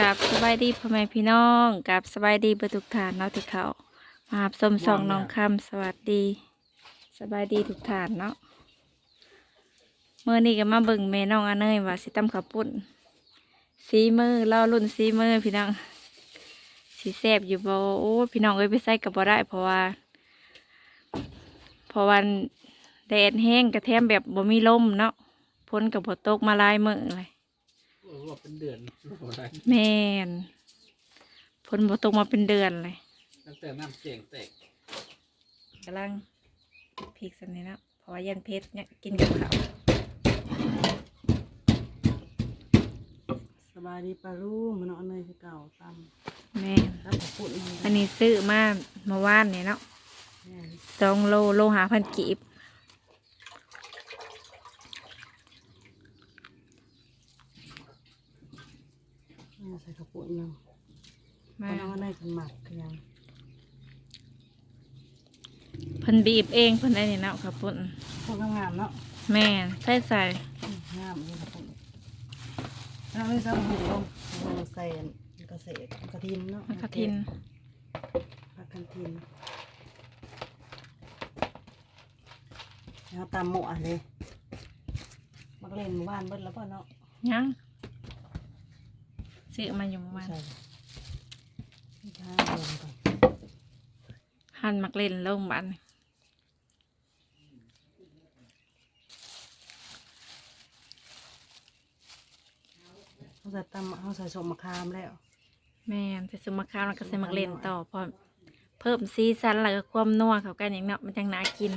กับสบายดีพ่อแม่พี่น้องกับสบายดีเบรรทุกฐานเนาะที่เขามาหาสมสองน้องคำสวัสดี สบายดีทุกฐานเนาะเมื่อนี้ก็มาเบิ่งแม่น้องอันเนยว่าสิตำข้าวปุ้นสีมือเล่ารุ่นสีมือพี่น้องสีแซบอยู่บ่โอ้พี่น้องเอ้ยไปใส่กับบ่ได้ เพราะว่าพราะวันแดดแห้งกระแทมแบบบ่มีลมเนาะพ้นกับบ่ตกมาลายมือเลย โอ้ว่าเป็นเดือนโอ้ยแม่นฝนบ่ตกมาเป็นเดือนเลยตั้งแต่น้ำเสียงแตกกำลังพริกสันนี้นะเพราะว่ายันเพชรเนี่ยกินกับข้าวสบายดีปลาลูกมันเอาเนยคือเก่าตแม่นำรับกับปุ่นอันนี้ซื้อมาเมื่อวานเนี่ยเนาะสองโลโลหาพันกีบ ใส่ข้าวปุ่นเนาะมามันเอาเนยเป็นหมักคือยังเพิ่นบีบเองเพิ่นได้เนี่ยเนาะครับปุ่นพวกงามๆเนาะแม่นใส่ใส่งามเลยข้าวปุ่นแล้วไม่ใส่หูลงเอาใส่กระเสษกระทินเนาะแล้วก็ทินผักกันทินแล้วตำหมวเลยมักเล่นหมู่บ้านเบิดแล้วป่ะเนาะยัง ซื้อมาอยู่เมื่อวานใส่นี่ข้าลงก่อนหั่นมักเล่นลงบันเขาใส่ตำเขาใส่สมมะขามแล้วแม่นจะซื้อมะขามแล้วก็ใส่มักเล่นต่อพอเพิ่มซีซันแล้วก็ความนัวเข้ากันอย่างเนาะมันจังน่ากิน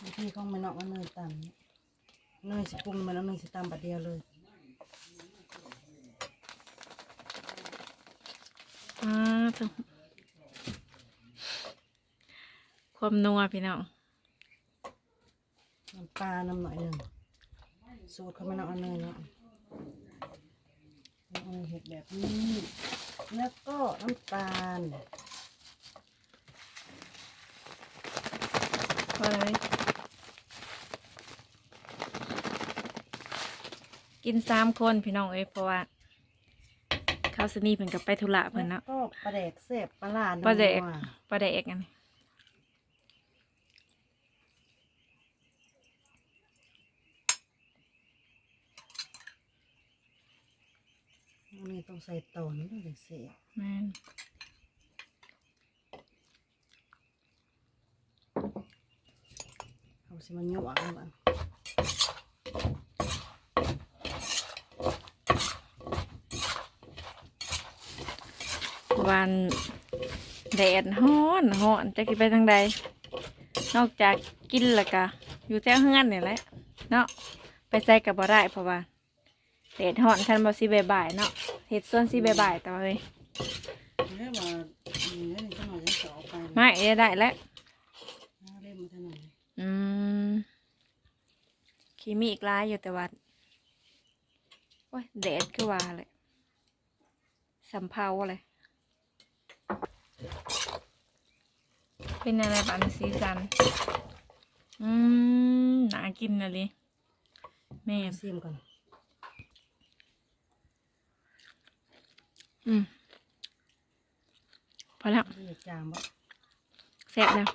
บางทีเขาไม่นอกว่าเนยตำเนยสิปรุงมันเอาเนยสิตำบัดเดียวเลย อ่าถูก ความนัวพี่น้องน้ำปลาน้ำหน่อยหนึ่งสูตรเขาไม่นอกเอาเนยเนาะเอาเนยเห็ดแบบนี้ แล้วก็น้ำตาลพอเลยกินสามคนพี่น้องเอ้ยเพราะว่าข้าวสนีเพิ่นกับไปธุระเพิ่นแล้เนาะวก็ปลาแดกเสบปลาลาดปลาแดกนัวปลาแดกกันอันนี้ต้องใส่ตอนด้วยเสียแม่นเอาสิมันยั่วกันบ้าง วันแดดฮ้อนฮ้อนจะกินไปทางใด นอกจากกินแล้วก็อยู่แถวเฮือนนี่แหละเนาะไปใส่กับบ่ได้เพราะว่าแดดฮ้อนคันบ่สิบ่ายๆเนาะเฮ็ดส่วนสิบ่ายๆแต่ว่าเฮ้ยเนี่ยมาเนี่ยนี่ก็หน่อยจะสอไปไม่ได้แล้วเล่มมาเท่าไหร่อืมขีมีอีกหลายอยู่แต่ว่าโอ้ยแดดคือว่าเลยสำเภาเลย เป็นอะไรบ้างสีสัน อืมน่ากินนะลิแม่ซิมก่อน อืมพอแล้วเรียกจางบ่แซ่บแล้ว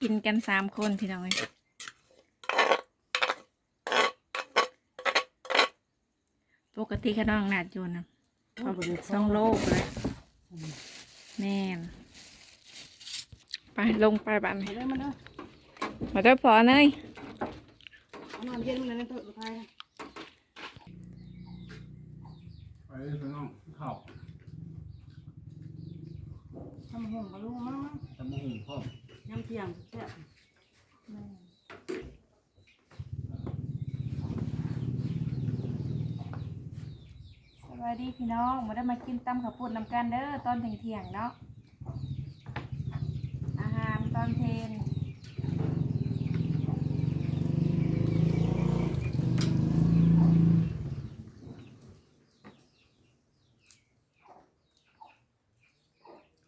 กินกันสามคนพี่น้องเอ้ย กติข้าน้องหนาดอยู่นะพอสองโลกเลยแม่นไปลงไปบ้านมาได้มาได้มาด้วยพอเนยเอาน้ำเย็นมาเลยนะตัวสุดท้ายไปเลยพี่น้องข้าวทำห่มกับลูกมั้งตะมุงพ่อมยำเที่ยงแซ่บ วัสดีพี่น้องมาได้มากินตำข้าวปุ้นนำกันเด้อตอนเที่ยงๆเนาะ อาหารตอนเพลน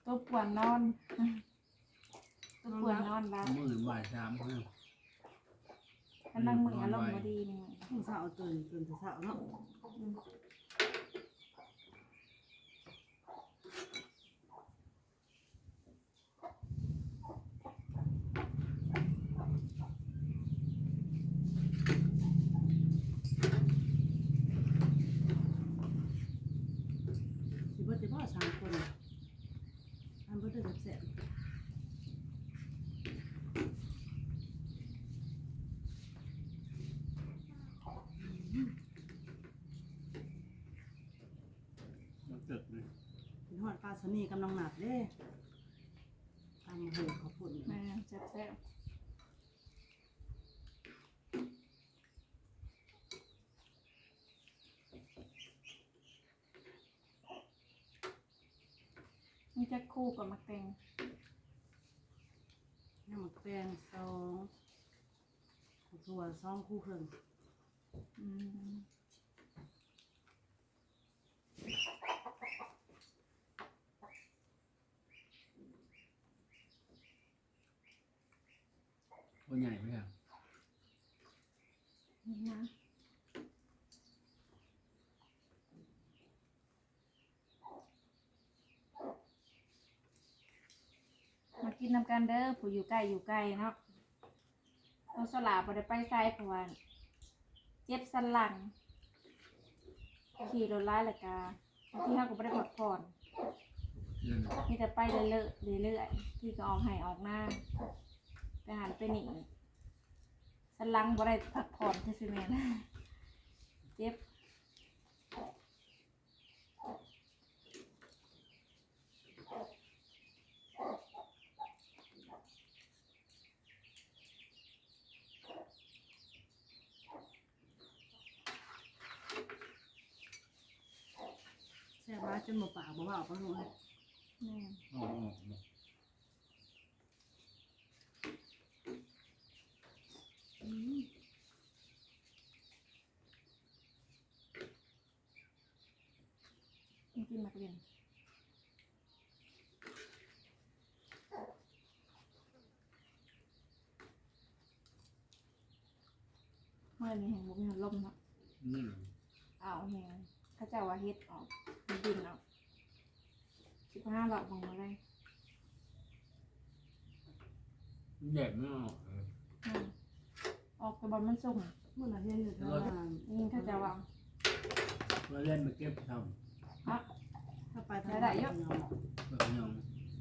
ตัวป่วนนอน ตัวป่วนนอนอนรับมือบ่ายสามเพื่อนถ้านั่งมืออารมณ์บ่ดีนี่มื้อเช้าตื่นตื่นแต่เช้าเนาะ สิเบิดจะบ่สามคนอันเบิดได้แสบ มัน ตึกเลยๆเป็นฮอดปลาสนีกำลังหนักเด้ตามมาหูเขาพุ่นแม่แซ่บๆนี่จะคู่กับมะแตงน้ำหมักแป้งสองตัวสองคู่ครึ่งอืม ตัวใหญ่ไหมครับนี่นะมากินน้ำกันเด้อผู้อยู่ใกล้อยู่ไกลเนาะเราสลาบ่ได้ไปไสเพราะว่าเจ็บสันหลัง ขี่รถไล่ละกาบางที่เราก็ไม่ได้พักผ่อนเพื่อนมีแต่ไปเรื่อยๆเรื่อยๆที่ก็ออกให้ออกหน้า ไปหันไปหนีสันหลังบ่ได้พักผ่อนที่สิแม่นเจ็บแซ่บร้ายจนหมดปากบ่ว่าเอาไปลงเลย แม่นออกออกหมด อืม นี่ กินมากเรียนเมื่อนี้เห็นบุมีลมเนาะนี่เอาแหงเขาเจะว่าเฮ็ดออกมันดินออกสิบห้าหลอกมองมาเลยแดดไม่ออกเลยอืมออกแต่บอลมันสุ่มเมื่อไหร่เห็นอยู่ทางบ้านนี่เขาเจะว่า เราเล่นมาเก็บทอะ ถ้าไปทางบ้านเนาะำแบบยอง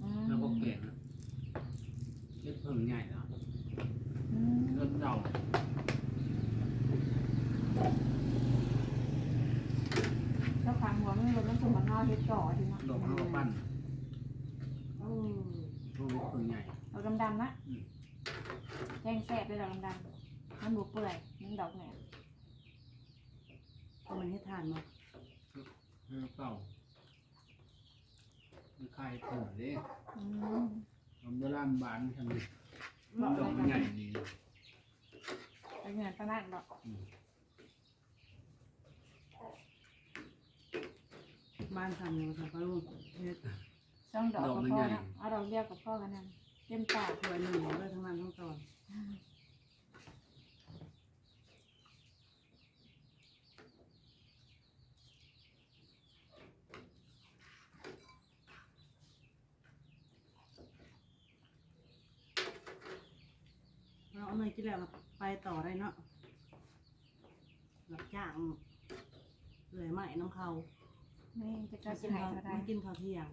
อืมแล้วก็เปลี่ยนนะเก็บเพิ่งใหญ่แล้วอืมเริ่มเดาเจ้าขางหัวมันมีรถมันสุ่มมันนอเฮ็ดก่อทีเนาะดอกข้าวปั้นโอ้พวกเพิ่งใหญ่ดอกดำๆนะอืมแกงแซ่บด้วยดอกดำๆมันบุเปื่อยมันดอกเนี่ยก็มันให้ทานมาเออเก่า มันคลายเผื่อเด้อืมทำโบราณบานทำไมบอกดเลอยกนะใหญ่ดีไปเหมือนปลาหนักดอกอืมบ้านทำอยู่ทำปลาลูกเฮ็ดช่องดอกกับพ่อนะเอาดอกเดียวกับพ่อกันนั่นเต็มปากถ้วยหนึ่งเลยทั้งนั้นทั้งตอน เราเอาเนยกินแล้วเราไปต่อได้เนาะรับจ้างเลยใหม่น้ำเขานี่จะกมาระกิสินหายข้าวเท่าไรมากินข้าวเที่ยง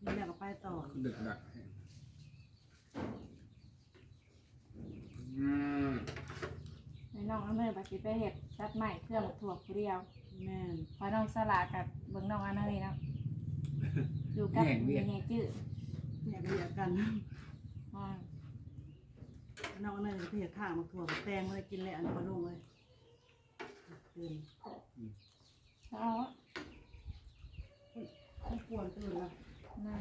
กินแล้วก็ไปต่อดึกดักอืมในน้องอันเนยบัดสิไปเห็ดรัดใหม่เครื่องถั่วผู้เดียวแม่นพอน้องสลากับเบิ่งน้องอันเนยเนาะอยู่กับมีไงจื้อแยกเรียกกันอ่า น้องอันนั้นก็เพียข้างมาถั่วมาแตงเลยกินเลยอันนี้มาลงเลยตื่นเอาอะไม่ควรตื่นนะนั่ง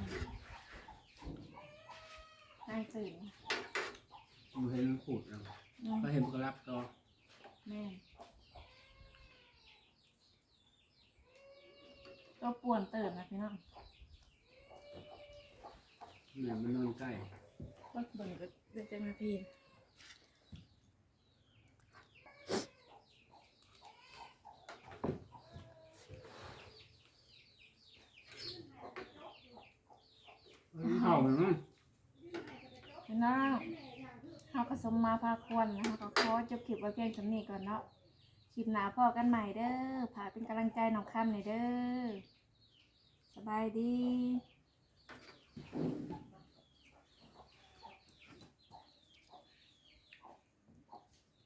นั่งตื่นมันเห็นมันขูดแล้วอืมก็เห็นมันก็รับก็แม่ก็ป่วนตื่นนะพี่น้องเนี่ยมันนอนใกล้อก็เบิ่งก็ได้จังนาที เข่าเลยมั้งพี่น้องเฮาก็สมมาพาควรนะคะก็ขอจบคลิปไว้เพียงสำนี้ก่อนเนาะ คลิปหน้าพ่อกันใหม่เด้อพาเป็นกำลังใจน้องคำหน่อยเด้อ สบายดี